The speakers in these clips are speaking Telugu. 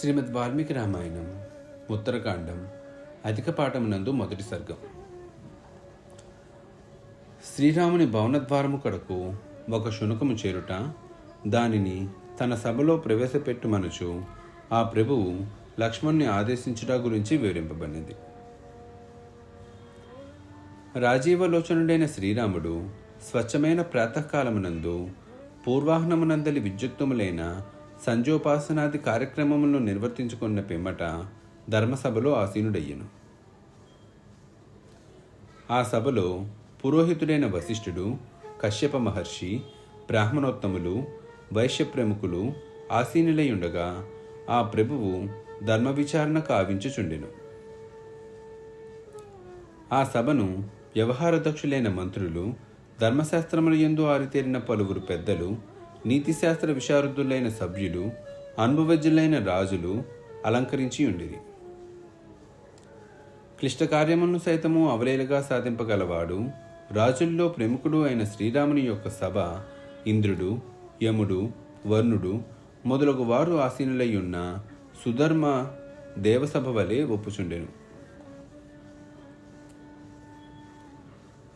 శ్రీమద్ వాల్మీకి రామాయణం ఉత్తరకాండం అధిక పాఠమునందు మొదటి సర్గం. శ్రీరాముని భవనద్వారము కడకు ఒక శునకము చేరుట దానిని తన సభలో ప్రవేశపెట్టుమనుచు ఆ ప్రభువు లక్ష్మణ్ణి ఆదేశించుట గురించి వివరింపబడినది. రాజీవలోచనుడైన శ్రీరాముడు స్వచ్ఛమైన ప్రాతకాలమునందు పూర్వాహ్నమునందలి విద్యుక్తములైన సంజోపాసనాది కార్యక్రమములను నిర్వర్తించుకున్న పిమ్మట ధర్మసభలో ఆసీనుడయ్యను. ఆ సభలో పురోహితుడైన వశిష్ఠుడు కశ్యప మహర్షి బ్రాహ్మణోత్తములు వైశ్య ప్రముఖులు ఆసీనులై ఉండగా ఆ ప్రభువు ధర్మ విచారణ కావించుచుండెను. ఆ సభను వ్యవహారదక్షులైన మంత్రులు ధర్మశాస్త్రముల యందు ఆరితేరిన పలువురు పెద్దలు నీతిశాస్త్ర విశారదులైన సభ్యులు అనుభవజ్ఞులైన రాజులు అలంకరించి ఉండిరి. క్లిష్టకార్యమును సైతము అవలేలుగా సాధింపగలవాడు రాజుల్లో ప్రముఖుడు అయిన శ్రీరాముని యొక్క సభ ఇంద్రుడు యముడు వర్ణుడు మొదలగు వారు ఆసీనులై ఉన్న సుధర్మ దేవసభ వలె ఒప్పుచుండెను.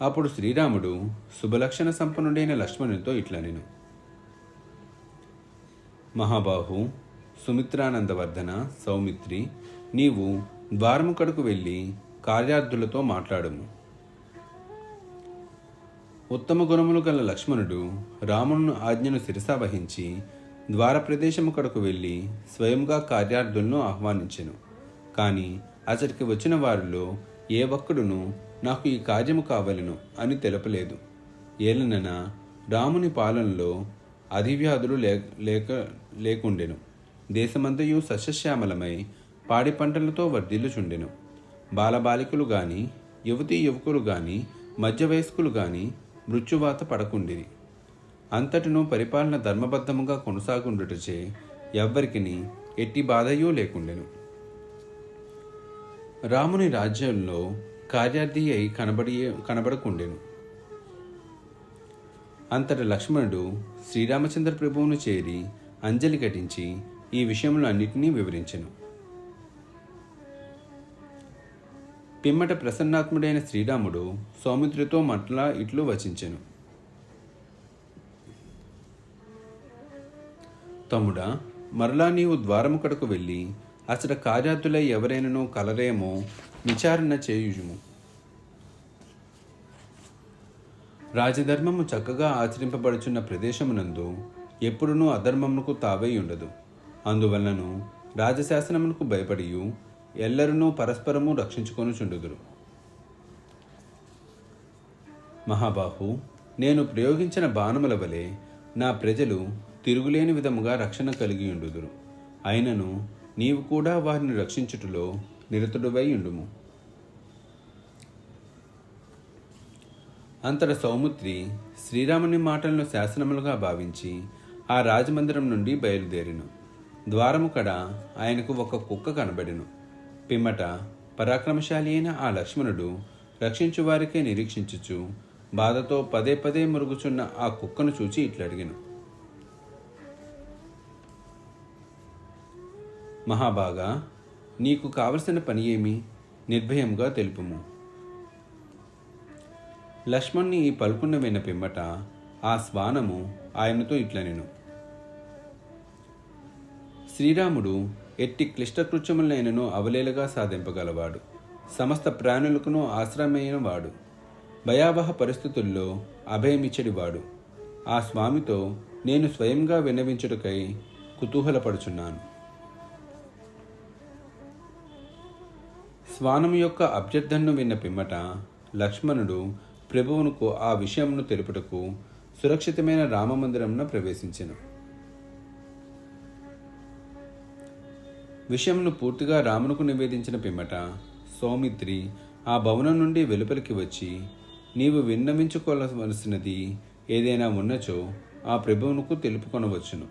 అప్పుడు శ్రీరాముడు శుభలక్షణ సంపన్నుడైన లక్ష్మణునితో ఇట్లా నేను మహాబాహు సుమిత్రానందవర్ధన సౌమిత్రి నీవు ద్వారము కడుకు వెళ్ళి కార్యార్థులతో మాట్లాడము. ఉత్తమ గుణములు గల లక్ష్మణుడు రామును ఆజ్ఞను శిరసా వహించి ద్వార ప్రదేశము కడకు వెళ్ళి స్వయంగా కార్యార్థులను ఆహ్వానించెను. కానీ అతడికి వచ్చిన వారిలో ఏ ఒక్కడును నాకు ఈ కార్యము కావలను అని తెలపలేదు. ఏలనన రాముని పాలనలో అధివ్యాధులు లేక లేక లేకుండెను. దేశమంతయు సస్యశ్యామలమై పాడి పంటలతో వర్ధిల్లుచుండెను. బాలబాలికలు గాని యువతీ యువకులు గాని మధ్య వయస్కులు గాని మృత్యువాత పడకుండిరి అంతటిను పరిపాలన ధర్మబద్ధముగా కొనసాగుండుటచే ఎవ్వరికిని ఎట్టి బాధయూ లేకుండెను. రాముని రాజ్యంలో కార్యార్థి అయి కనబడి కనబడకుండెను. అంతట లక్ష్మణుడు శ్రీరామచంద్ర ప్రభువును చేరి అంజలి ఘటించి ఈ విషయంలో అన్నిటినీ వివరించెను. పిమ్మట ప్రసన్నాత్ముడైన శ్రీరాముడు సౌమిత్రితో మట్లా ఇట్లు వచించెను. తమ్ముడా మరలా నీవు ద్వారము కడకు వెళ్ళి అసలు కార్యార్థులై ఎవరైనను కలరేమో విచారణ చేయుము రాజధర్మము చక్కగా ఆచరింపబడుచున్న ప్రదేశమునందు ఎప్పుడునూ అధర్మమునకు తావై ఉండదు. అందువలనను రాజశాసనమునకు భయపడియు ఎల్లరనూ పరస్పరము రక్షించుకొనుచుండుదురు. మహాబాహు నేను ప్రయోగించిన బాణముల వలె నా ప్రజలు తిరుగులేని విధముగా రక్షణ కలిగి ఉండుదురు అయినను నీవు కూడా వారిని రక్షించుటలో నిరతుడువై ఉండుము. అంతట సౌముత్రి శ్రీరాముని మాటలను శాసనములుగా భావించి ఆ రాజమందిరం నుండి బయలుదేరిను. ద్వారము కడ ఆయనకు ఒక కుక్క కనబడెను. పిమ్మట పరాక్రమశాలి అయిన ఆ లక్ష్మణుడు రక్షించు వారికే నిరీక్షించుచు బాధతో పదే పదే మురుగుచున్న ఆ కుక్కను చూచి ఇట్లా అడిగాను మహాబాగా నీకు కావలసిన పని ఏమి? నిర్భయంగా తెలుపుము. లక్ష్మణ్ణి ఈ పలుకున్న విన్న పిమ్మట ఆ శ్వానము ఆయనతో ఇట్లనెను శ్రీరాముడు ఎట్టి క్లిష్టకృత్యములైనను అవలేలగా సాధింపగలవాడు. సమస్త ప్రాణులకును ఆశ్రమైనవాడు భయావహ పరిస్థితుల్లో అభయమిచ్చడివాడు. ఆ స్వామితో నేను స్వయంగా విన్నవించుటకై కుతూహలపడుచున్నాను. స్వానం యొక్క అభ్యర్థనను విన్న పిమ్మట లక్ష్మణుడు ప్రభువునకు ఆ విషయమును తెలుపుటకు సురక్షితమైన రామమందిరమున ప్రవేశించెను. విషయంను పూర్తిగా రామునకు నివేదించిన పిమ్మట సౌమిత్రి ఆ భవనం నుండి వెలుపలికి వచ్చి నీవు విన్నవించుకోవలసినది ఏదైనా ఉన్నచో ఆ ప్రభువునకు తెలుపుకొనవచ్చును.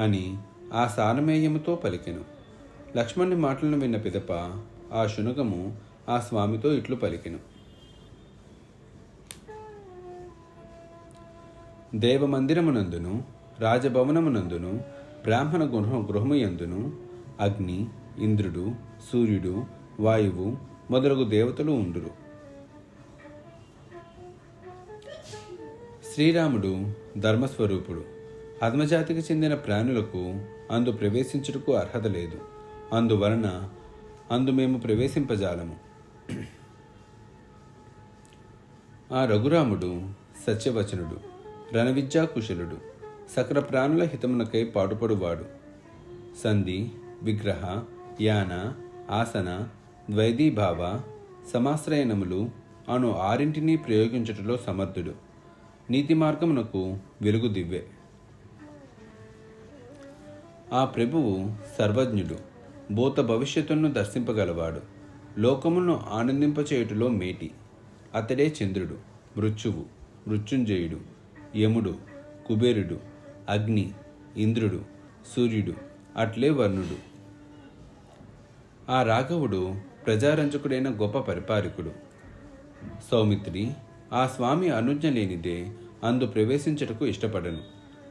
అని ఆ సారమేయముతో పలికెను. లక్ష్మణుని మాటలను విన్న పిదప ఆ శునకము ఆ స్వామితో ఇట్లు పలికెను. దేవమందిరమునందును రాజభవనమునందును బ్రాహ్మణ గృహ గృహము యందును అగ్ని ఇంద్రుడు సూర్యుడు వాయువు మొదలగు దేవతలు ఉండురు. శ్రీరాముడు ధర్మస్వరూపుడు. అధమజాతికి చెందిన ప్రాణులకు అందు ప్రవేశించుటకు అర్హత లేదు. అందువలన అందు మేము ప్రవేశింపజాలము. ఆ రఘురాముడు సత్యవచనుడు రణవిద్యా కుశలుడు సకల ప్రాణుల హితమునకై పాటుపడువాడు. సంధి విగ్రహ యాన ఆసన ద్వైదీభావ సమాశ్రయనములు అను ఆరింటిని ప్రయోగించటంలో సమర్థుడు. నీతి మార్గమునకు వెలుగు దివ్వే ఆ ప్రభువు సర్వజ్ఞుడు భూత భవిష్యత్తును దర్శింపగలవాడు. లోకమును ఆనందింపచేయుటలో మేటి. అతడే చంద్రుడు మృత్యువు మృత్యుంజయుడు యముడు కుబేరుడు అగ్ని ఇంద్రుడు సూర్యుడు అట్లే వర్ణుడు. ఆ రాఘవుడు ప్రజారంజకుడైన గొప్ప పరిపాలకుడు. సౌమిత్రి ఆ స్వామి అనుజ్ఞ లేనిదే అందు ప్రవేశించుటకు ఇష్టపడను.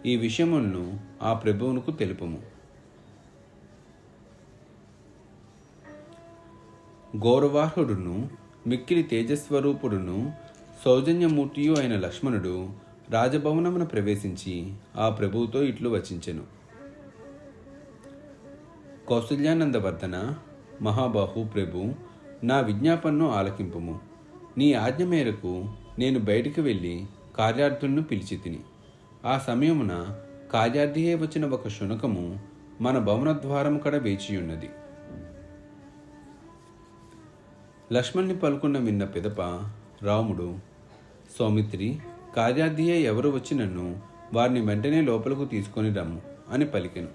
ఈ విషయములను ఆ ప్రభువునకు తెలుపము. గౌరవార్హుడును మిక్కిలి తేజస్వరూపుడును సౌజన్యమూర్తియు అయిన లక్ష్మణుడు రాజభవనమున ప్రవేశించి ఆ ప్రభువుతో ఇట్లు వచించెను. కౌసల్యానందవర్ధన మహాబాహు ప్రభు నా విజ్ఞాపనను ఆలకింపుము. నీ ఆజ్ఞ మేరకు నేను బయటికి వెళ్ళి కార్యార్థులను పిలిచి తిని. ఆ సమయమున కార్యార్థియే వచ్చిన ఒక శునకము మన భవన ద్వారము కడ వేచియున్నది. లక్ష్మణ్ణి పలుకున్న విన్న పిదప రాముడు సౌమిత్రి కార్యార్థియే ఎవరు వచ్చి నన్ను వారిని వెంటనే లోపలకు తీసుకొని రమ్ము అని పలికెను.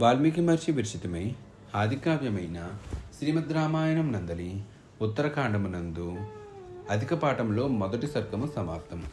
వాల్మీకి మహర్షి విరచితమై ఆదికావ్యమైన శ్రీమద్ రామాయణం నందలి ఉత్తరకాండమునందు అధిక పాఠంలో మొదటి సర్గము సమాప్తం